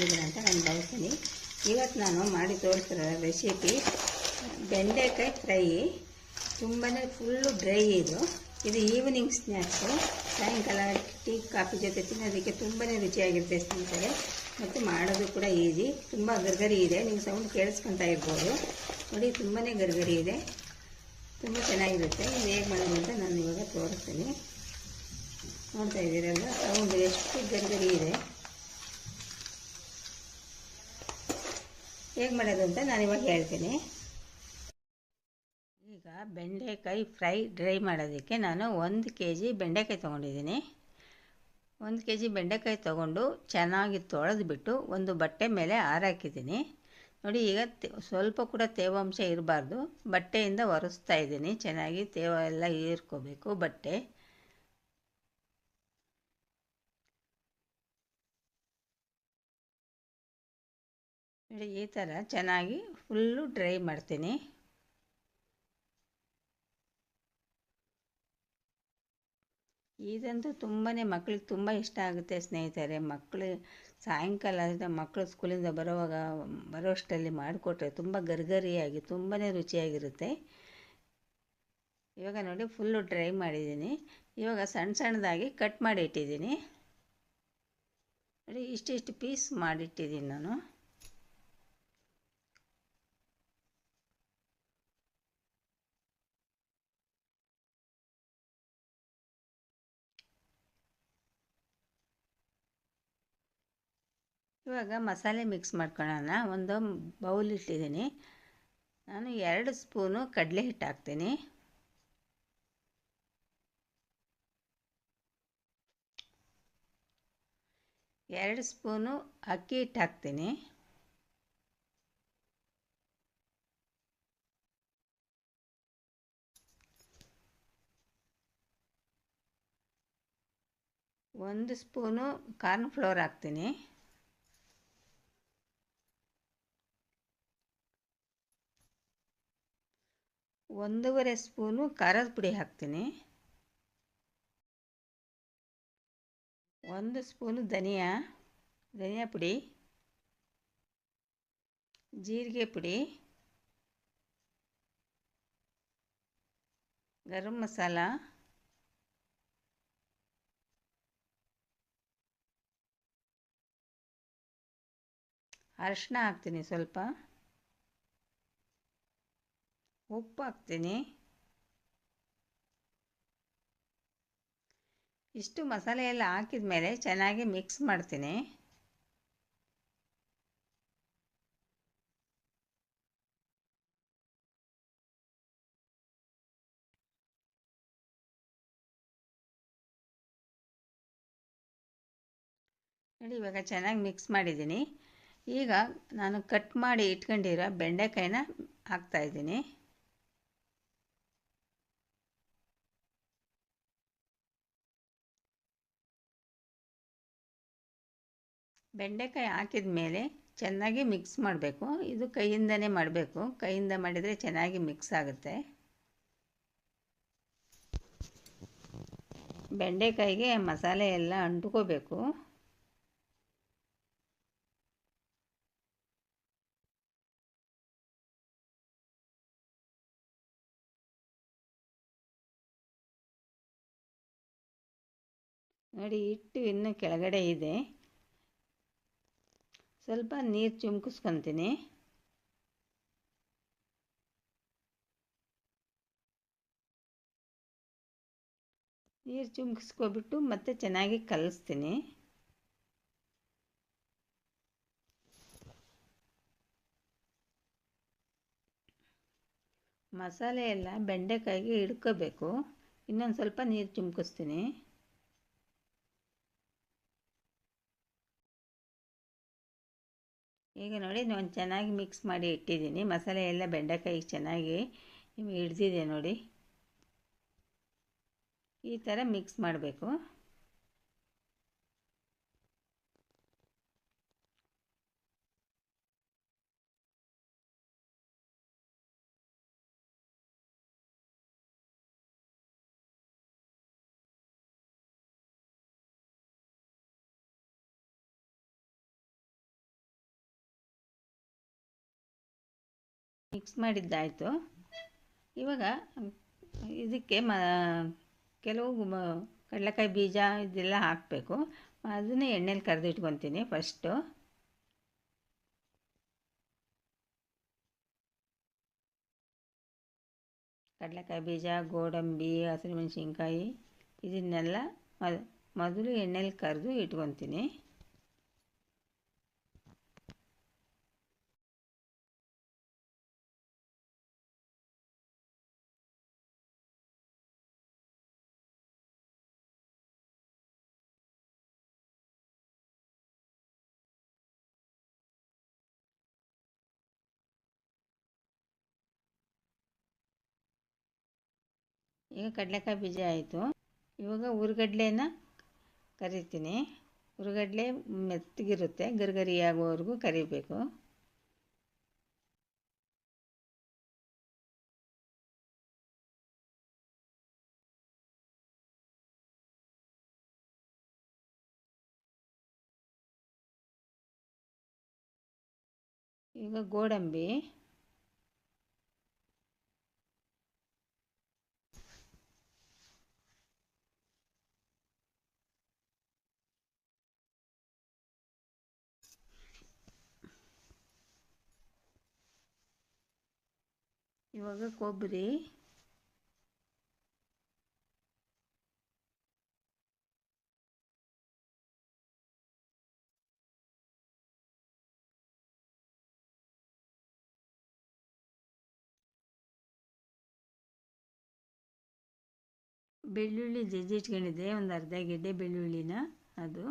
ಮಾಡ್ಕೊಂಡಿದ್ದೀನಿ ಅಂತ ನಾನು ಭಾವಿಸ್ತೀನಿ ಇವತ್ತು ನಾನು ಮಾಡಿ ತೋರಿಸಿರೋ ರೆಸಿಪಿ ಬೆಂಡೆಕಾಯಿ ಫ್ರೈ. ತುಂಬಾ ಫುಲ್ಲು ಡ್ರೈ ಇದು. ಇದು ಈವ್ನಿಂಗ್ ಸ್ನ್ಯಾಕ್ಸು ಸಾಯಂಕಾಲ ಟೀ, ಕಾಫಿ ಜೊತೆ ತಿನ್ನೋದಕ್ಕೆ ತುಂಬಾ ರುಚಿಯಾಗಿರುತ್ತೆ ಸ್ನೇಹಿತರೆ. ಮತ್ತು ಮಾಡೋದು ಕೂಡ ಈಸಿ ತುಂಬ ಗರ್ಗರಿ ಇದೆ. ನೀವು ಸೌಂಡ್ ಕೇಳಿಸ್ಕೊತಾ ಇರ್ಬೋದು. ನೋಡಿ ತುಂಬಾ ಗರ್ಗರಿ ಇದೆ. ತುಂಬ ಚೆನ್ನಾಗಿರುತ್ತೆ. ನೀವು ಹೇಗೆ ಮಾಡೋದು ಅಂತ ನಾನು ಇವಾಗ ತೋರಿಸ್ತೀನಿ. ನೋಡ್ತಾ ಇದ್ದೀರಲ್ಲ ಸೌಂಡ್ ಎಷ್ಟು ಗರ್ಗರಿ ಇದೆ. ಹೇಗೆ ಮಾಡೋದು ಅಂತ ನಾನು ಇವಾಗ ಹೇಳ್ತೀನಿ. ಈಗ ಬೆಂಡೆಕಾಯಿ ಫ್ರೈ ಡ್ರೈ ಮಾಡೋದಕ್ಕೆ ನಾನು ಒಂದು ಕೆ ಜಿ ಬೆಂಡೆಕಾಯಿ ತೊಗೊಂಡಿದ್ದೀನಿ. ಒಂದು ಕೆ ಜಿ ಬೆಂಡೆಕಾಯಿ ತೊಗೊಂಡು ಚೆನ್ನಾಗಿ ತೊಳೆದ್ಬಿಟ್ಟು ಒಂದು ಬಟ್ಟೆ ಮೇಲೆ ಹಾರಾಕಿದ್ದೀನಿ. ನೋಡಿ, ಈಗ ಸ್ವಲ್ಪ ಕೂಡ ತೇವಾಂಶ ಇರಬಾರ್ದು. ಬಟ್ಟೆಯಿಂದ ಒರೆಸ್ತಾ ಇದ್ದೀನಿ. ಚೆನ್ನಾಗಿ ತೇವ ಎಲ್ಲ ಹೀರ್ಕೋಬೇಕು ಬಟ್ಟೆ. ನೋಡಿ ಈ ಥರ ಚೆನ್ನಾಗಿ ಫುಲ್ಲು ಡ್ರೈ ಮಾಡ್ತೀನಿ. ಇದಂತೂ ತುಂಬಾ ಮಕ್ಳಿಗೆ ತುಂಬ ಇಷ್ಟ ಆಗುತ್ತೆ ಸ್ನೇಹಿತರೆ. ಮಕ್ಕಳು ಸಾಯಂಕಾಲ ಮಕ್ಕಳು ಸ್ಕೂಲಿಂದ ಬರೋವಾಗ ಬರೋಷ್ಟರಲ್ಲಿ ಮಾಡಿಕೊಟ್ರೆ ತುಂಬ ಗರ್ಗರಿಯಾಗಿ ತುಂಬಾ ರುಚಿಯಾಗಿರುತ್ತೆ. ಇವಾಗ ನೋಡಿ ಫುಲ್ಲು ಡ್ರೈ ಮಾಡಿದ್ದೀನಿ. ಇವಾಗ ಸಣ್ಣ ಸಣ್ಣದಾಗಿ ಕಟ್ ಮಾಡಿ ಇಟ್ಟಿದ್ದೀನಿ. ನೋಡಿ ಇಷ್ಟಿಷ್ಟು ಪೀಸ್ ಮಾಡಿಟ್ಟಿದ್ದೀನಿ ನಾನು. ಇವಾಗ ಮಸಾಲೆ ಮಿಕ್ಸ್ ಮಾಡ್ಕೊಳ್ಳೋಣ. ಒಂದು ಬೌಲ್ ಇಟ್ಟಿದ್ದೀನಿ. ನಾನು ಎರಡು ಸ್ಪೂನು ಕಡಲೆ ಹಿಟ್ಟು ಹಾಕ್ತೀನಿ. ಎರಡು ಸ್ಪೂನು ಅಕ್ಕಿ ಹಿಟ್ಟು ಹಾಕ್ತೀನಿ. ಒಂದು ಸ್ಪೂನು ಕಾರ್ನ್ ಫ್ಲೋರ್ ಹಾಕ್ತೀನಿ. ಒಂದೂವರೆ ಸ್ಪೂನು ಖಾರದ ಪುಡಿ ಹಾಕ್ತೀನಿ. ಒಂದು ಸ್ಪೂನು ಧನಿಯಾ ಧನಿಯಾ ಪುಡಿ, ಜೀರಿಗೆ ಪುಡಿ, ಗರಂ ಮಸಾಲ ಅರಿಶಿಣ ಹಾಕ್ತೀನಿ ಸ್ವಲ್ಪ. ಉಪ್ಪು ಹಾಕ್ತೀನಿ ಇಷ್ಟು ಮಸಾಲೆ ಎಲ್ಲ ಹಾಕಿದ ಮೇಲೆ ಚೆನ್ನಾಗಿ ಮಿಕ್ಸ್ ಮಾಡ್ತೀನಿ. ನೋಡಿ ಇವಾಗ ಚೆನ್ನಾಗಿ ಮಿಕ್ಸ್ ಮಾಡಿದ್ದೀನಿ. ಈಗ ನಾನು ಕಟ್ ಮಾಡಿ ಇಟ್ಕೊಂಡಿರೋ ಬೆಂಡೆಕಾಯಿನ ಹಾಕ್ತಾಯಿದ್ದೀನಿ ಬೆಂಡೆಕಾಯಿ ಹಾಕಿದ ಮೇಲೆ ಚೆನ್ನಾಗಿ ಮಿಕ್ಸ್ ಮಾಡಬೇಕು. ಇದು ಕೈಯಿಂದನೇ ಮಾಡಬೇಕು. ಕೈಯಿಂದ ಮಾಡಿದರೆ ಚೆನ್ನಾಗಿ ಮಿಕ್ಸ್ ಆಗುತ್ತೆ. ಬೆಂಡೆಕಾಯಿಗೆ ಮಸಾಲೆ ಎಲ್ಲ ಅಂಟ್ಕೋಬೇಕು. ನೋಡಿ ಇಟ್ಟು ಇನ್ನೂ ಕೆಳಗಡೆ ಇದೆ. ಸ್ವಲ್ಪ ನೀರು ಚುಮ್ಕಿಸ್ಕೊತೀನಿ. ನೀರು ಚಿಮ್ಕಿಸ್ಕೊಬಿಟ್ಟು ಮತ್ತೆ ಚೆನ್ನಾಗಿ ಕಲಿಸ್ತೀನಿ. ಮಸಾಲೆ ಎಲ್ಲ ಬೆಂಡೆಕಾಯಿಗೆ ಹಿಡ್ಕೋಬೇಕು ಇನ್ನೊಂದು ಸ್ವಲ್ಪ ನೀರು ಚುಮ್ಕಿಸ್ತೀನಿ. ಈಗ ನೋಡಿ ನಾನು ಚೆನ್ನಾಗಿ ಮಿಕ್ಸ್ ಮಾಡಿ ಇಟ್ಟಿದ್ದೀನಿ. ಮಸಾಲೆ ಎಲ್ಲ ಬೆಂಡೆಕಾಯಿಗೆ ಚೆನ್ನಾಗಿ ಹಿಡ್ದಿದೆ ನೋಡಿ. ಈ ಥರ ಮಿಕ್ಸ್ ಮಾಡಬೇಕು. ಮಿಕ್ಸ್ ಮಾಡಿದ್ದಾಯಿತು. ಇವಾಗ ಇದಕ್ಕೆ ಮ, ಕೆಲವು ಕಡಲೆಕಾಯಿ ಬೀಜ ಇದೆಲ್ಲ ಹಾಕಬೇಕು. ಅದನ್ನೇ ಎಣ್ಣೆಲಿ ಕರೆದಿಟ್ಕೊತೀನಿ ಫಸ್ಟು. ಕಡಲೆಕಾಯಿ ಬೀಜ, ಗೋಡಂಬಿ ಹಸಿರುಮೆಣ್ಸಿನ್ಕಾಯಿ ಇದನ್ನೆಲ್ಲ ಮೊದಲು ಎಣ್ಣೆಲಿ ಕರೆದು ಇಟ್ಕೊತೀನಿ. ಈಗ ಕಡಲೆಕಾಯಿ ಬೀಜ ಆಯಿತು. ಇವಾಗ ಹುರ್ಗಡ್ಲೆನ ಕರಿತೀನಿ. ಹುರ್ಗಡ್ಲೆ ಮೆತ್ತಗಿರುತ್ತೆ ಗರಿಗರಿ ಆಗೋವರೆಗೂ ಕರಿಬೇಕು. ಈಗ ಗೋಡಂಬಿ. ಇವಾಗ ಕೊಬ್ಬರಿ. ಬೆಳ್ಳುಳ್ಳಿ ಜಜ್ಜಿಟ್ಕೊಂಡಿದೆ ಒಂದು ಅರ್ಧ ಗೆಡ್ಡೆ ಬೆಳ್ಳುಳ್ಳಿನ ಅದು.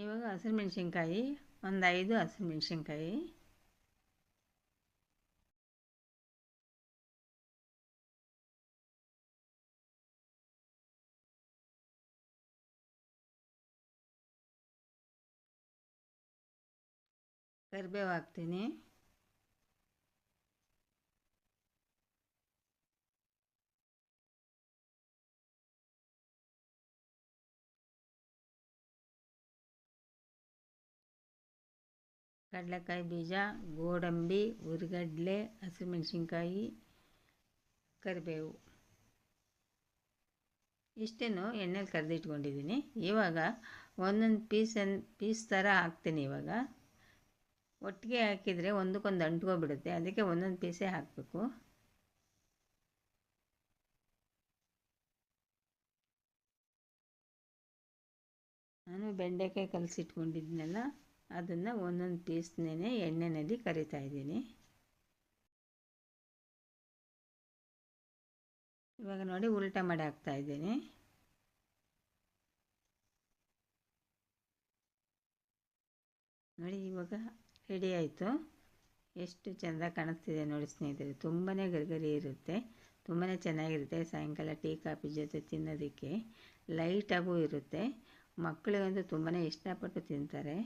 ಇವಾಗ ಹಸಿರುಮೆಣ್ಸಿನ್ಕಾಯಿ ಒಂದು ಐದು ಹಸಿರುಮೆಣ್ಸಿನ್ಕಾಯಿ ಕರಿಬೇವು ಹಾಕ್ತೀನಿ. ಕಡಲೆಕಾಯಿ ಬೀಜ, ಗೋಡಂಬಿ ಹುರಿಗಡ್ಲೆ ಹಸಿಮೆಣ್ಸಿನ್ಕಾಯಿ, ಕರಿಬೇವು. ಇಷ್ಟನ್ನು ಎಣ್ಣೆಲಿ ಕರೆದಿಟ್ಕೊಂಡಿದ್ದೀನಿ. ಇವಾಗ ಒಂದೊಂದು ಪೀಸ್ ಪೀಸ್ ಥರ ಹಾಕ್ತೀನಿ ಇವಾಗ. ಒಟ್ಟಿಗೆ ಹಾಕಿದರೆ ಒಂದಕ್ಕೊಂದು ಅಂಟ್ಕೊಬಿಡುತ್ತೆ. ಅದಕ್ಕೆ ಒಂದೊಂದು ಪೀಸೇ ಹಾಕಬೇಕು. ನಾನು ಬೆಂಡೆಕಾಯಿ ಕಲಸಿಟ್ಕೊಂಡಿದ್ನಲ್ಲ. ಅದನ್ನು ಒಂದೊಂದು ಪೀಸ್ನೇ ಎಣ್ಣೆಯಲ್ಲಿ ಕರಿತಾ ಇದ್ದೀನಿ. ಇವಾಗ ನೋಡಿ ಉಲ್ಟಾ ಮಾಡಿ ಹಾಕ್ತಾ ಇದ್ದೀನಿ. ನೋಡಿ ಇವಾಗ ರೆಡಿ ಆಯಿತು. ಎಷ್ಟು ಚೆಂದ ಕಾಣಿಸ್ತಿದೆ ನೋಡಿ ಸ್ನೇಹಿತರೆ ತುಂಬಾ ಗರಿಗರಿ ಇರುತ್ತೆ ತುಂಬಾ ಚೆನ್ನಾಗಿರುತ್ತೆ. ಸಾಯಂಕಾಲ ಟೀ, ಕಾಫಿ ಜೊತೆ ತಿನ್ನೋದಕ್ಕೆ ಲೈಟಾಗೂ ಇರುತ್ತೆ. ಮಕ್ಕಳಿಗಂತೂ ತುಂಬಾ ಇಷ್ಟಪಟ್ಟು ತಿಂತಾರೆ.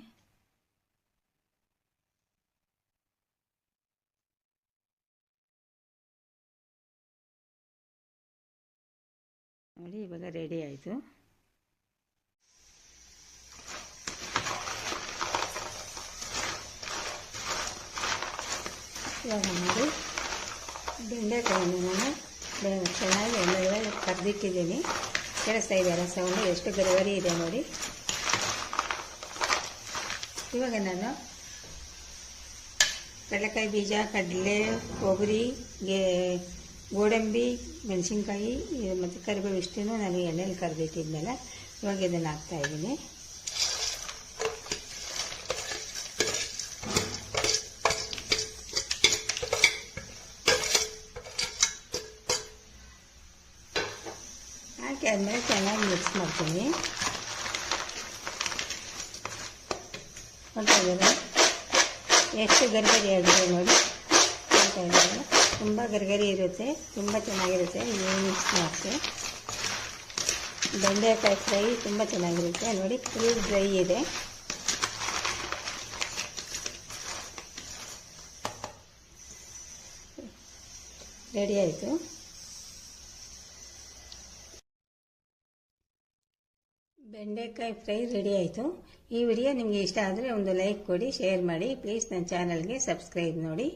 ನೋಡಿ, ಇವಾಗ ರೆಡಿ ಆಯಿತು. ಇವಾಗ ನೋಡಿ ಬೆಂಡೆಕಾಯಿನ ನಾನು ಚೆನ್ನಾಗಿ ಎಣ್ಣೆ ಕರೆದಿಟ್ಟಿದ್ದೀನಿ. ಕೇಳಿಸ್ತಾ ಇದೆ ರಸವನ್ನು ಎಷ್ಟು ಗರವರಿ ಇದೆ ನೋಡಿ. ಇವಾಗ ನಾನು ಕಡಲೆಕಾಯಿ ಬೀಜ, ಕಡಲೆ, ಕೊಬ್ಬರಿ ಗೋಡಂಬಿ, ಮೆಣಸಿನ್ಕಾಯಿ ಮತ್ತು ಕರಿಬೇವು ಇಷ್ಟೂ ನಾನು ಎಣ್ಣೆಲಿ ಕರೆದಿಟ್ಟಿದ್ಮೇಲೆ ಇವಾಗ ಇದನ್ನು ಹಾಕ್ತಾಯಿದ್ದೀನಿ ಹಾಕಿ ಆದಮೇಲೆ ಚೆನ್ನಾಗಿ ಮಿಕ್ಸ್ ಮಾಡ್ತೀನಿ. ಎಷ್ಟು ಗರಿಗರಿ ಆಗಿದೆ ನೋಡಿ. ಇದ್ದಾರೆ ತುಂಬ ಗರಿಗರಿ ಇರುತ್ತೆ, ತುಂಬ ಚೆನ್ನಾಗಿರುತ್ತೆ. ಇನ್ನೇನು ಮಿಕ್ಸ್ ಮಾಡ್ತೆ. ಬೆಂಡೆಕಾಯಿ ಫ್ರೈ ತುಂಬ ಚೆನ್ನಾಗಿರುತ್ತೆ. ನೋಡಿ ಫುಲ್ ಡ್ರೈ ಇದೆ. ರೆಡಿ ಆಯಿತು. ಬೆಂಡೆಕಾಯಿ ಫ್ರೈ ರೆಡಿ ಆಯಿತು. ಈ ವಿಡಿಯೋ ನಿಮಗೆ ಇಷ್ಟ ಆದರೆ ಒಂದು ಲೈಕ್ ಕೊಡಿ ಶೇರ್ ಮಾಡಿ. ಪ್ಲೀಸ್ ನನ್ನ ಚಾನಲ್ಗೆ ಸಬ್ಸ್ಕ್ರೈಬ್ ನೋಡಿ.